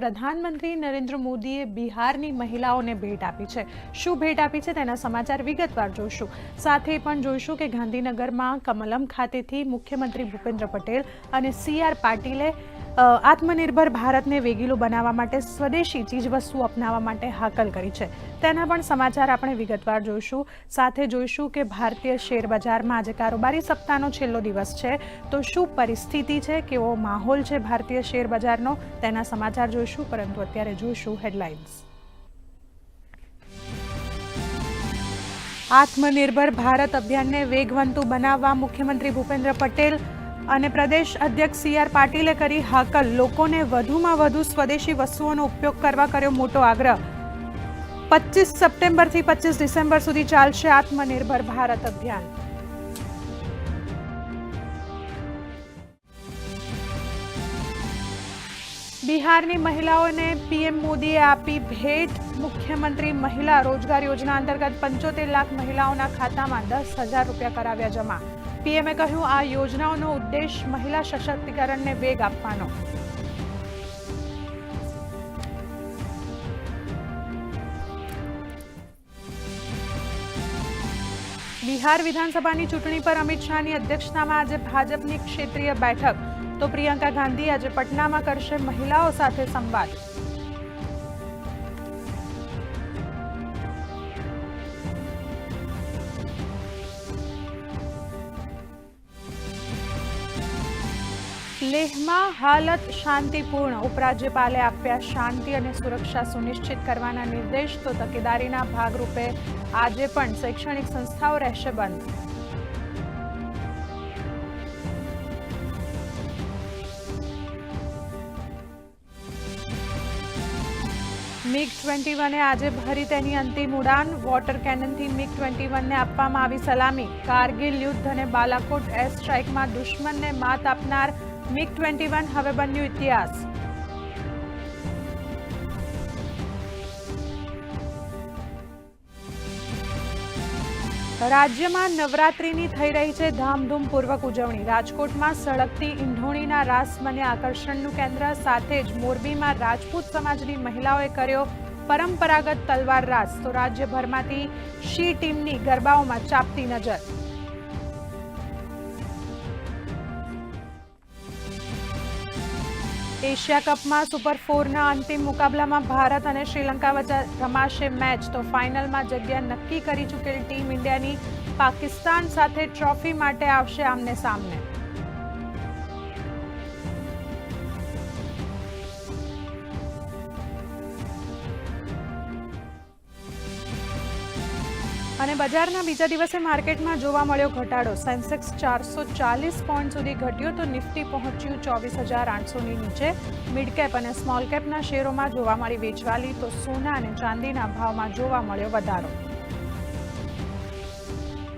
પ્રધાનમંત્રી નરેન્દ્ર મોદીએ બિહારની મહિલાઓને ભેટ આપી છે. શું ભેટ આપી છે તેના સમાચાર વિગતવાર જોઈશું. સાથે પણ જોઈશું કે ગાંધીનગરમાં કમલમ ખાતેથી મુખ્યમંત્રી ભૂપેન્દ્ર પટેલ અને સી આર પાટીલે આત્મનિર્ભર ભારતને વેગીલું બનાવવા માટે સ્વદેશી ચીજવસ્તુ અપનાવવા માટે હાકલ કરી છે. તેના પણ સમાચાર આપણે વિગતવાર જોઈશું. સાથે જોઈશું કે ભારતીય શેર બજારમાં આજે કારોબારી સપ્તાહનો છેલ્લો દિવસ છે. તો શું પરિસ્થિતિ છે? કેવો માહોલ છે ભારતીય શેર બજારનો? તેના સમાચાર જોઈશું, પરંતુ અત્યારે જોઈશું હેડલાઇન્સ. આત્મનિર્ભર ભારત અભિયાનને વેગવંતુ બનાવવા મુખ્યમંત્રી ભૂપેન્દ્ર પટેલ અને પ્રદેશ અધ્યક્ષ સી આર પાટીલે કરી હાકલ. લોકોને વધુમાં વધુ સ્વદેશી વસ્તુઓનો ઉપયોગ કરવા કર્યો મોટો આગ્રહ. પચીસ સપ્ટેમ્બરથી પચીસ ડિસેમ્બર સુધી ચાલશે આત્મનિર્ભર ભારત અભિયાન. બિહારની મહિલાઓને પીએમ મોદીએ આપી ભેટ. મુખ્યમંત્રી મહિલા રોજગાર યોજના અંતર્ગત પંચોતેર લાખ મહિલાઓના ખાતામાં દસ હજાર રૂપિયા કરાવ્યા જમા. પીએમએ કહ્યું, આ યોજનાઓનો ઉદ્દેશ મહિલા સશક્તિકરણને વેગ આપવાનો. બિહાર વિધાનસભાની ચૂંટણી પર અમિત શાહની અધ્યક્ષતામાં આજે ભાજપની ક્ષેત્રીય બેઠક. તો પ્રિયંકા ગાંધી આજે પટનામાં કરશે મહિલાઓ સાથે સંવાદ. લેહમાં હાલત શાંતિપૂર્ણ. ઉપરાજ્યપાલે આપ્યા શાંતિ અને સુરક્ષા સુનિશ્ચિત કરવાના નિર્દેશ, તો તકેદારીના ભાગરૂપે આજે પણ શૈક્ષણિક સંસ્થાઓ રહેશે બંધ. મિગ ટ્વેન્ટી વને આજે ભરી તેની અંતિમ ઉડાન. વોટર કેનનથી મિગ ટ્વેન્ટી વનને આપવામાં આવી સલામી. કારગિલ યુદ્ધ અને બાલાકોટ એર સ્ટ્રાઇકમાં દુશ્મનને માત આપનાર મિગ ટ્વેન્ટી વન હવે બન્યું ઇતિહાસ. રાજ્યમાં નવરાત્રિની થઈ રહી છે ધામધૂમપૂર્વક ઉજવણી. રાજકોટમાં સળગતી ઈંઢોણીના રાસ બન્યા આકર્ષણનું કેન્દ્ર. સાથે જ મોરબીમાં રાજપૂત સમાજની મહિલાઓએ કર્યો પરંપરાગત તલવાર રાસ. તો રાજ્યભરમાંથી શી ટીમની ગરબાઓમાં ચાપતી નજર? એશિયા કપમાં સુપર ફોરના અંતિમ મુકાબલામાં ભારત અને શ્રીલંકા વચ્ચે રમાશે મેચ. તો ફાઇનલમાં જગ્યા નક્કી કરી ચૂકેલ ટીમ ઇન્ડિયાની પાકિસ્તાન સાથે ટ્રોફી માટે આવશે આમને સામને. અને બજારના બીજા દિવસે માર્કેટમાં જોવા મળ્યો ઘટાડો. સેન્સેક્સ ચારસો ચાલીસ પોઈન્ટ સુધી ઘટ્યો તો નિફ્ટી પહોંચ્યું ચોવીસ હજાર આઠસોની નીચે. મિડ કેપ અને સ્મોલ કેપના શેરોમાં જોવા મળી વેચવાલી તો સોના અને ચાંદીના ભાવમાં જોવા મળ્યો વધારો.